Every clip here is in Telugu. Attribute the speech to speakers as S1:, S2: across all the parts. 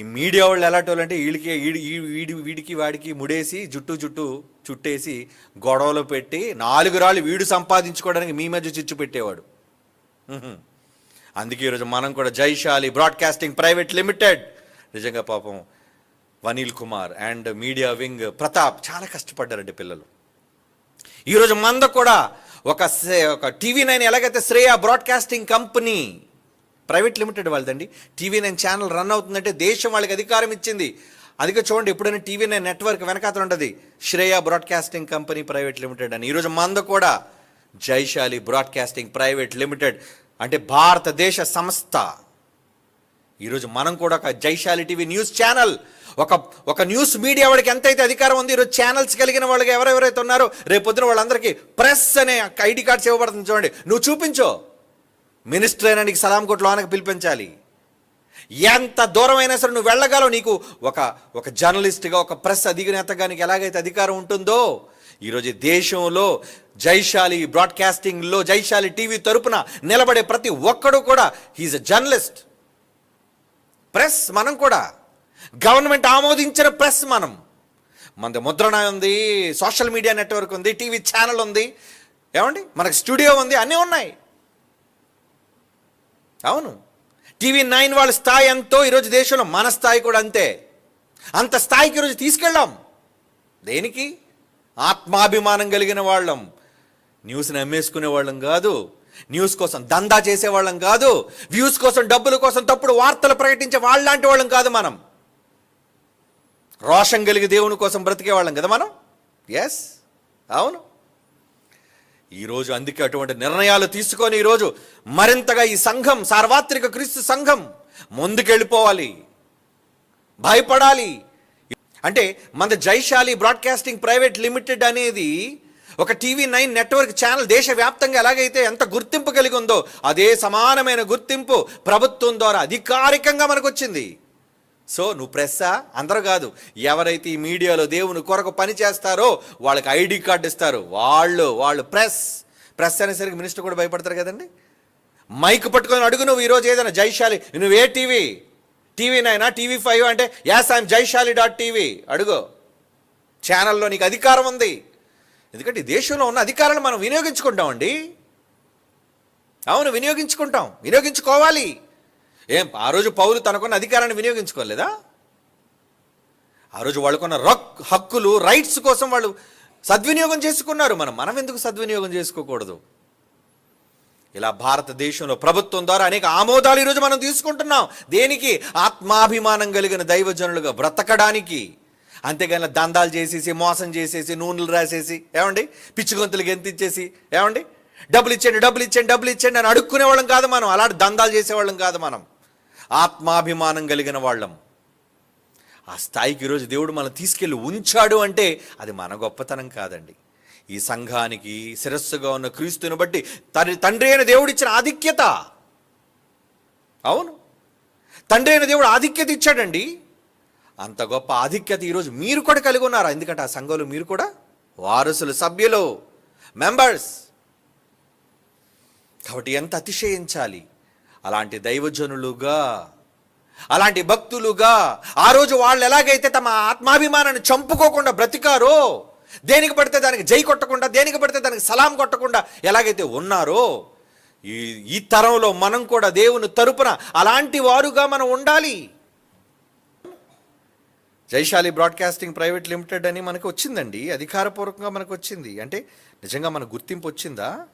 S1: ఈ మీడియా వాళ్ళు ఎలాంటి వాళ్ళు అంటే వీడికి వీడి వీడికి వాడికి ముడేసి జుట్టు జుట్టు చుట్టేసి గొడవలు పెట్టి నాలుగు రాళ్ళు వీడు సంపాదించుకోవడానికి మీ మధ్య చిచ్చు పెట్టేవాడు. అందుకే ఈరోజు మనం కూడా జైశాలి బ్రాడ్కాస్టింగ్ ప్రైవేట్ లిమిటెడ్. నిజంగా పాపం Vanil Kumar and media wing Pratap చాలా కష్టపడ్డారండి పిల్లలు. ఈరోజు మంద కూడా ఒక ఒక టీవీ నైన్ ఎలాగైతే Shreya broadcasting company private limited వాళ్ళదండి. TV nine channel run అవుతుందంటే దేశం వాళ్ళకి అధికారం ఇచ్చింది. అదిగా చూడండి ఎప్పుడైనా టీవీ నైన్ నెట్వర్క్ వెనకాతలు ఉంటుంది. Shreya broadcasting company private limited అని. ఈరోజు మంద కూడా జైశాలి బ్రాడ్కాస్టింగ్ ప్రైవేట్ లిమిటెడ్ అంటే భారతదేశ సంస్థ. ఈరోజు మనం కూడా ఒక జైశాలి టీవీ న్యూస్ ఛానల్ ఒక ఒక న్యూస్ మీడియా వాడికి ఎంతైతే అధికారం ఉంది ఈరోజు ఛానల్స్ కలిగిన వాళ్ళకి ఎవరెవరైతే ఉన్నారో రేపు పొద్దున వాళ్ళందరికీ ప్రెస్ అనే ఐడి కార్డ్స్ ఇవ్వబడుతుంది చూడండి. నువ్వు చూపించో. మినిస్టర్ అయినా నీకు సలాం కొట్లు లోనకి పిలిపించాలి. ఎంత దూరమైనా సరే నువ్వు వెళ్ళగలవు నీకు. ఒక ఒక జర్నలిస్ట్గా ఒక ప్రెస్ అధినేతగా నీకు ఎలాగైతే అధికారం ఉంటుందో ఈరోజు దేశంలో జైశాలి బ్రాడ్కాస్టింగ్లో జైశాలి టీవీ తరపున నిలబడే ప్రతి ఒక్కడు కూడా హీజ్ అ జర్నలిస్ట్. ప్రెస్ మనం కూడా. గవర్నమెంట్ ఆమోదించిన ప్రెస్ మనం. మనది ముద్రణ ఉంది సోషల్ మీడియా నెట్వర్క్ ఉంది టీవీ ఛానల్ ఉంది. ఏమండి? మనకి స్టూడియో ఉంది అన్నీ ఉన్నాయి. అవును. టీవీ నైన్ వాళ్ళ స్థాయి ఎంతో ఈరోజు దేశంలో మన స్థాయి కూడా అంతే. అంత స్థాయికి ఈరోజు తీసుకెళ్ళాం. దేనికి? ఆత్మాభిమానం కలిగిన వాళ్ళం. న్యూస్ని అమ్మేసుకునే వాళ్ళం కాదు. న్యూస్ కోసం దందా చేసేవాళ్ళం కాదు. వ్యూస్ కోసం డబ్బుల కోసం తప్పుడు వార్తలు ప్రకటించే వాళ్ళలాంటి వాళ్ళం కాదు మనం. రోషం కలిగి దేవుని కోసం బ్రతికే వాళ్ళం కదా మనం? ఎస్ అవును. ఈరోజు అందుకే అటువంటి నిర్ణయాలు తీసుకొని ఈరోజు మరింతగా ఈ సంఘం సార్వత్రిక క్రీస్తు సంఘం ముందుకెళ్ళిపోవాలి. భయపడాలి. అంటే మన జైశాలి బ్రాడ్కాస్టింగ్ ప్రైవేట్ లిమిటెడ్ అనేది ఒక టీవీ నైన్ నెట్వర్క్ ఛానల్ దేశవ్యాప్తంగా ఎలాగైతే ఎంత గుర్తింపు కలిగి ఉందో అదే సమానమైన గుర్తింపు ప్రభుత్వం ద్వారా అధికారికంగా మనకు వచ్చింది సో నువ్వు ప్రెస్సా? అందరూ కాదు. ఎవరైతే ఈ మీడియాలో దేవుని కొరకు పని చేస్తారో వాళ్ళకి ఐడి కార్డు ఇస్తారు. వాళ్ళు వాళ్ళు ప్రెస్. ప్రెస్ అనేసరికి మినిస్టర్ కూడా భయపడతారు కదండి. మైక్ పట్టుకొని అడుగు నువ్వు ఈరోజు ఏదైనా జైశాలి. నువ్వు ఏ టీవీ? టీవీ నైనా? టీవీ ఫైవ్ అంటే as I'm Jaishali dot TV. అడుగు. ఛానల్లో నీకు అధికారం ఉంది. ఎందుకంటే ఈ దేశంలో ఉన్న అధికారాన్ని మనం వినియోగించుకుంటామండి. అవును వినియోగించుకుంటాం. వినియోగించుకోవాలి. ఏం ఆ రోజు పౌలు తనకున్న అధికారాన్ని వినియోగించుకోలేదా? ఆ రోజు వాళ్ళకున్న రక్ హక్కులు రైట్స్ కోసం వాళ్ళు సద్వినియోగం చేసుకున్నారు. మనం మనం ఎందుకు సద్వినియోగం చేసుకోకూడదు? ఇలా భారతదేశంలో ప్రభుత్వం ద్వారా అనేక ఆమోదాలు ఈరోజు మనం తీసుకుంటున్నాం. దేనికి? ఆత్మాభిమానం కలిగిన దైవజనులుగా బ్రతకడానికి. అంతేగాని దందాలు చేసేసి మోసం చేసేసి నూనెలు రాసేసి ఏమండి? పిచ్చి గెంతించేసి గెంతిచ్చేసి ఏమండి? డబ్బులు ఇచ్చండి డబ్బులు ఇచ్చండి డబ్బులు ఇచ్చండి అని అడుక్కునే వాళ్ళం కాదు మనం. అలాంటి దందాలు చేసేవాళ్ళం కాదు మనం. ఆత్మాభిమానం కలిగిన వాళ్ళం. ఆ స్థాయికి ఈరోజు దేవుడు మనం తీసుకెళ్ళి ఉంచాడు అంటే అది మన గొప్పతనం కాదండి. ఈ సంఘానికి శిరస్సుగా ఉన్న క్రీస్తుని బట్టి తన తండ్రి అయిన దేవుడిచ్చిన ఆధిక్యత. అవును. తండ్రి అయిన దేవుడు ఆధిక్యత ఇచ్చాడండి. అంత గొప్ప ఆధిక్యత ఈరోజు మీరు కూడా కలిగి ఉన్నారా? ఎందుకంటే ఆ సంఘంలో మీరు కూడా వారసులు సభ్యులు మెంబర్స్ కాబట్టి ఎంత అతిశయించాలి? అలాంటి దైవజనులుగా అలాంటి భక్తులుగా ఆ రోజు వాళ్ళు ఎలాగైతే తమ ఆత్మాభిమానాన్ని చంపుకోకుండా బ్రతికారో దేనికి పడితే దానికి జై కొట్టకుండా దేనికి పడితే దానికి సలాం కొట్టకుండా ఎలాగైతే ఉన్నారో ఈ ఈ తరంలో మనం కూడా దేవుని తరపున అలాంటి వారుగా మనం ఉండాలి. జైశాలి బ్రాడ్కాస్టింగ్ ప్రైవేట్ లిమిటెడ్ అని మనకు వచ్చిందండి. అధికారపూర్వకంగా మనకు వచ్చింది. అంటే నిజంగా మన గుర్తింపు వచ్చిందా?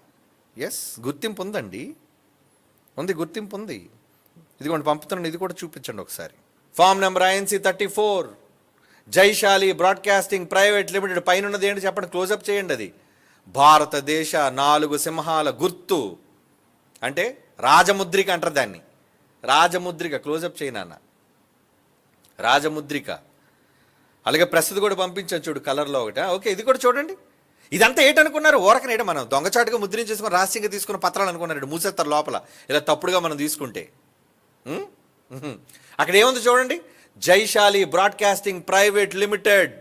S1: ఎస్ గుర్తింపు ఉందండి. ఉంది గుర్తింపు ఉంది. ఇదిగోండి పంపుతున్నాను ఇది కూడా చూపించండి ఒకసారి. Form number INC thirty four. Jaishali broadcasting private limited పైన ఉన్నది ఏంటి చెప్పండి క్లోజప్ చేయండి అది. భారతదేశ నాలుగు సింహాల గుర్తు. అంటే రాజముద్రిక అంటారు దాన్ని. రాజముద్రిక క్లోజప్ చేయనాన్న రాజముద్రిక. అలాగే ప్రస్తుతం కూడా పంపించాను చూడు కలర్లో ఒకటి. ఓకే ఇది కూడా చూడండి. ఇదంతా ఏంటనుకున్నారు? ఓరకనేట మనం దొంగచాటుగా ముద్రించేసుకుని రహస్యంగా తీసుకున్న పత్రాలు అనుకున్నారు మూసేస్తారు లోపల. ఇలా తప్పుడుగా మనం తీసుకుంటే. అక్కడ ఏముంది చూడండి? Jaishali broadcasting private limited.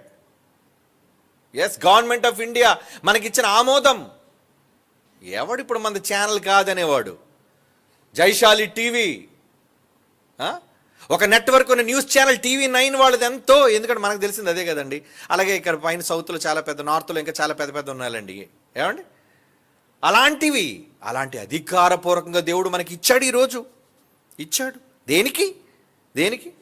S1: Yes government of India మనకిచ్చిన ఆమోదం. ఎవడు ఇప్పుడు మన ఛానల్ కాదనేవాడు? జైశాలి టీవీ. ఒక నెట్వర్క్ ఉన్న న్యూస్ ఛానల్ టీవీ నైన్ వాళ్ళది ఎంతో ఎందుకంటే మనకు తెలిసింది అదే కదండి. అలాగే ఇక్కడ పైన సౌత్లో చాలా పెద్ద నార్త్లో ఇంకా చాలా పెద్ద పెద్ద ఉన్నాయండి. ఏమండి? అలాంటివి అలాంటి అధికారపూర్వకంగా దేవుడు మనకి ఇచ్చాడు ఈరోజు. ఇచ్చాడు. దేనికి? దేనికి?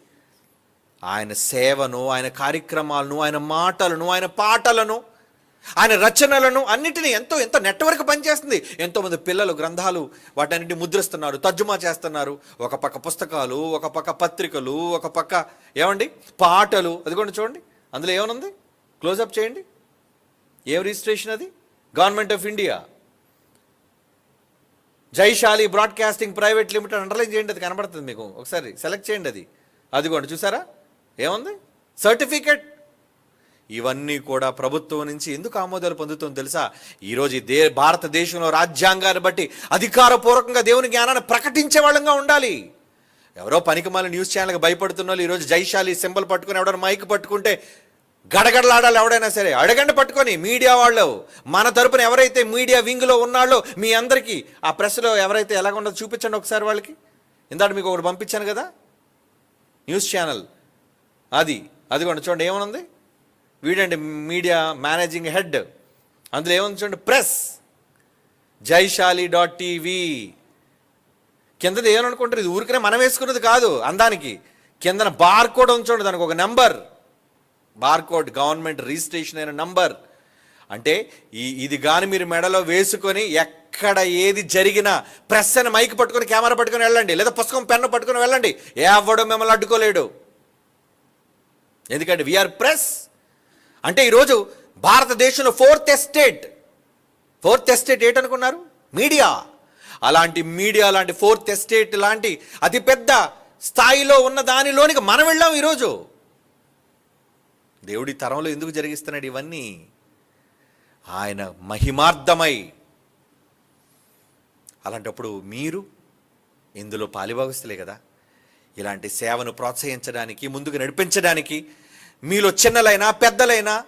S1: ఆయన సేవను ఆయన కార్యక్రమాలను ఆయన మాటలను ఆయన పాటలను ఆయన రచనలను అన్నిటిని ఎంతో ఎంతో నెట్వర్క్ పనిచేస్తుంది. ఎంతోమంది పిల్లలు గ్రంథాలు వాటన్నిటిని ముద్రిస్తున్నారు తర్జుమా చేస్తున్నారు. ఒక పక్క పుస్తకాలు ఒక పక్క పత్రికలు ఒక పక్క ఏమండి? పాటలు. అదిగోండి చూడండి. అందులో ఏమనుంది క్లోజప్ చేయండి. ఏం రిజిస్ట్రేషన్ అది? Government of India Jaishali broadcasting private limited underline చేయండి అది కనబడుతుంది మీకు. ఒకసారి సెలెక్ట్ చేయండి అది. అదిగోండి చూసారా? ఏముంది? సర్టిఫికెట్ ఇవన్నీ కూడా ప్రభుత్వం నుంచి ఎందుకు ఆమోదాలు పొందుతుందో తెలుసా? ఈరోజు దే భారతదేశంలో రాజ్యాంగాన్ని బట్టి అధికారపూర్వకంగా దేవుని జ్ఞానాన్ని ప్రకటించే వాళ్ళంగా ఉండాలి. ఎవరో పనికిమాల న్యూస్ ఛానల్కి భయపడుతున్న వాళ్ళు ఈరోజు జైశాలి సింబల్ పట్టుకుని ఎవడైనా మైక్ పట్టుకుంటే గడగడలాడాలి ఎవడైనా సరే అడగండి పట్టుకొని మీడియా వాళ్ళు. మన తరపున ఎవరైతే మీడియా వింగ్లో ఉన్నాళ్ళో మీ అందరికీ ఆ ప్రెస్లో ఎవరైతే ఎలాగ ఉండదో చూపించండి ఒకసారి వాళ్ళకి. ఇందాక మీకు ఒకటి పంపించాను కదా? News channel. అది అదిగోండి చూడండి ఏమనుంది? వీడండి మీడియా మేనేజింగ్ హెడ్. అందులో ఏముంది చూడండి? ప్రెస్. Jaishali dot TV. కిందది ఏమనుకుంటారు? ఇది ఊరికనే మనం వేసుకున్నది కాదు అందానికి. కిందన బార్ కోడ్ దానికి ఒక number. Bar code government registration అయిన నంబర్. అంటే ఈ ఇది కానీ మీరు మెడలో వేసుకొని ఎక్కడ ఏది జరిగినా ప్రెస్ అని మైక్ పట్టుకొని కెమెరా పట్టుకొని వెళ్ళండి. లేదా పుస్తకం పెన్ను పట్టుకొని వెళ్ళండి. ఎవడు మిమ్మల్ని అడ్డుకోలేడు. ఎందుకంటే వీఆర్ ప్రెస్ అంటే ఈరోజు భారతదేశంలో ఫోర్త్ ఎస్టేట్. ఫోర్త్ ఎస్టేట్ ఏటనుకున్నారు? మీడియా. అలాంటి మీడియా లాంటి ఫోర్త్ ఎస్టేట్ లాంటి అతిపెద్ద స్థాయిలో ఉన్న దానిలోనికి మనం వెళ్ళాం ఈరోజు. దేవుడి తరంలో ఎందుకు జరిగిస్తున్నాడు ఇవన్నీ? ఆయన మహిమార్థమై. అలాంటప్పుడు మీరు ఇందులో పాలిభాగస్తులే కదా. ఇలాంటి సేవను ప్రోత్సహించడానికి ముందుకు నడిపించడానికి మీలో చిన్నలైనా పెద్దలైనా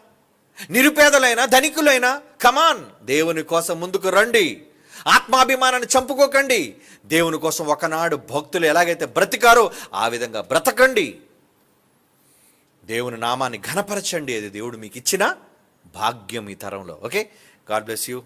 S1: నిరుపేదలైనా ధనికులైనా కమాన్ దేవుని కోసం ముందుకు రండి. ఆత్మాభిమానాన్ని చంపుకోకండి. దేవుని కోసం ఒకనాడు భక్తులు ఎలాగైతే బ్రతికారో ఆ విధంగా బ్రతకండి. దేవుని నామాన్ని ఘనపరచండి. అది దేవుడు మీకు ఇచ్చిన భాగ్యం ఈ తరంలో. Okay God bless you